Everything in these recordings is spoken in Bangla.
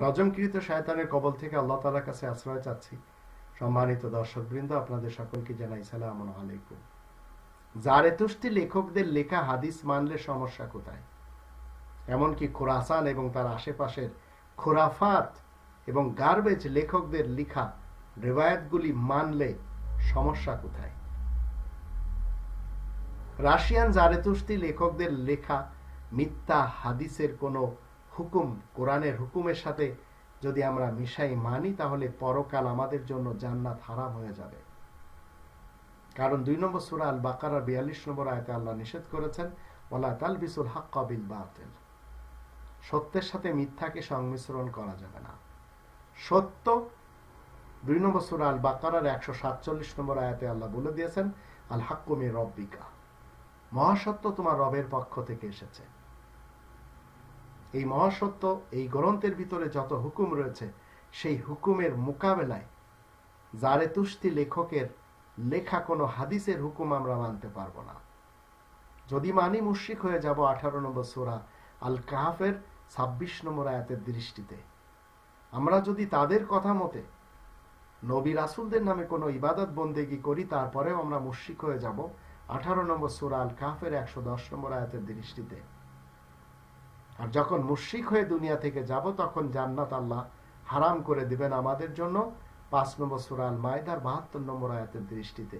রজমকৃত শায়তানের কবল থেকে আল্লাহ তালার কাছে আশ্রয় চাচ্ছি। সম্মানিত দর্শক বৃন্দ আপনাদের সকলকে জানাই সালাম আলাইকুম। জারেতুষ্টি লেখকদের লেখা হাদিস মানলে সমস্যা কোথায়? এমনকি খোরাসান এবং তার আশেপাশের খোরাফাত এবং গার্বেজ লেখকদের লেখা রেবায়াতগুলি মানলে সমস্যা কোথায়? রাশিয়ান জারেতুষ্টি লেখকদের লেখা মিথ্যা হাদিসের কোনো হুকুম, কোরআনের হুকুমের সাথে যদি আমরা মিশাই মানি, তাহলে পরকাল আমাদের জন্য জান্নাত হারাম হয়ে যাবে। কারণ দুই নম্বর সুরা আল বাকার বিয়াল্লিশ নম্বর আয়তে আল্লাহ নিষেধ করেছেন ওলা তাল বিসুল হাক কবিল বাতিল। সত্যের সাথে মিথ্যাকে সংমিশ্রণ করা যাবে না। সত্য, দুই নম্বর সুরা আল বাকার একশো সাতচল্লিশ নম্বর আয়াতে আল্লাহ বলে দিয়েছেন আল হাক্কুমি রব্বিকা। মহাসত্য তোমার রবের পক্ষ থেকে এসেছে। এই মহাসত্য, এই গ্রন্থের ভিতরে যত হুকুম রয়েছে, সেই হুকুমের মোকাবেলায় জারে তুষ্টি লেখকের লেখা কোনো হাদিসের হুকুম আমরা মানতে পারব না। যদি মানি মুশিক হয়ে যাব আঠারো নম্বর সোরা আল কাহাফের ছাব্বিশ নম্বর আয়াতের দৃষ্টিতে। আমরা যদি তাদের কথা মতে নবী রাসুলদের নামে কোনো ইবাদত বন্দেগি করি, তারপরেও আমরা মুশিক হয়ে যাব আঠারো নম্বর সুরা আল কাহাফের একশো দশ নম্বর আয়াতের দৃষ্টিতে। আর যখন মুশ্রিক হয়ে দুনিয়া থেকে যাব, তখন জান্নাত আল্লাহ হারাম করে দিবেন আমাদের জন্য। পাঁচ নম্বর সুরাল মায়দার বাহাত্তর নম্বর আয়াতের দৃষ্টিতে।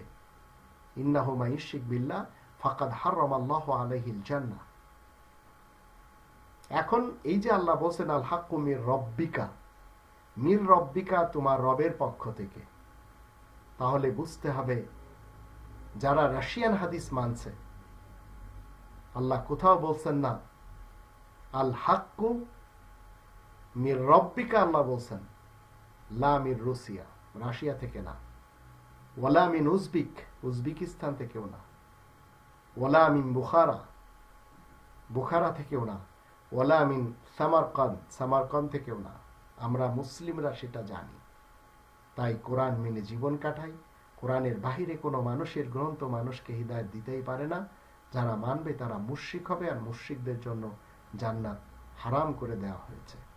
ইন্নাহুমা ইশিক বিল্লা ফাকাদ হারম আল্লাহ আলহিল জান্না এখন এই যে আল্লাহ বলছেন আল হাক্কু মির রব্বিকা মির রব্বিকা তোমার রবের পক্ষ থেকে। তাহলে বুঝতে হবে, যারা রাশিয়ান হাদিস মানছে, আল্লাহ কোথাও বলছেন না আল হাক্কু মির রব্বিকা, আল্লাহ বলছেন, লা মির রুসিয়া, রাশিয়া থেকে না। ওয়ালা মিন উজবিক, উজবেকিস্তান থেকেও না। ওয়ালা মিন বুখারা বুখারা থেকেও না। ওয়ালা মিন সামারকান সামারকান থেকেও না। আমরা মুসলিমরা সেটা জানি। তাই কোরআন মেনে জীবন কাটাই। কোরআনের বাহিরে কোনো মানুষের গ্রন্থ মানুষকে হৃদায়ত দিতেই পারে না। যারা মানবে তারা মুশ্রিক হবে আর মুশ্রিকদের জন্য জান্নাত হারাম করে দেওয়া হয়েছে।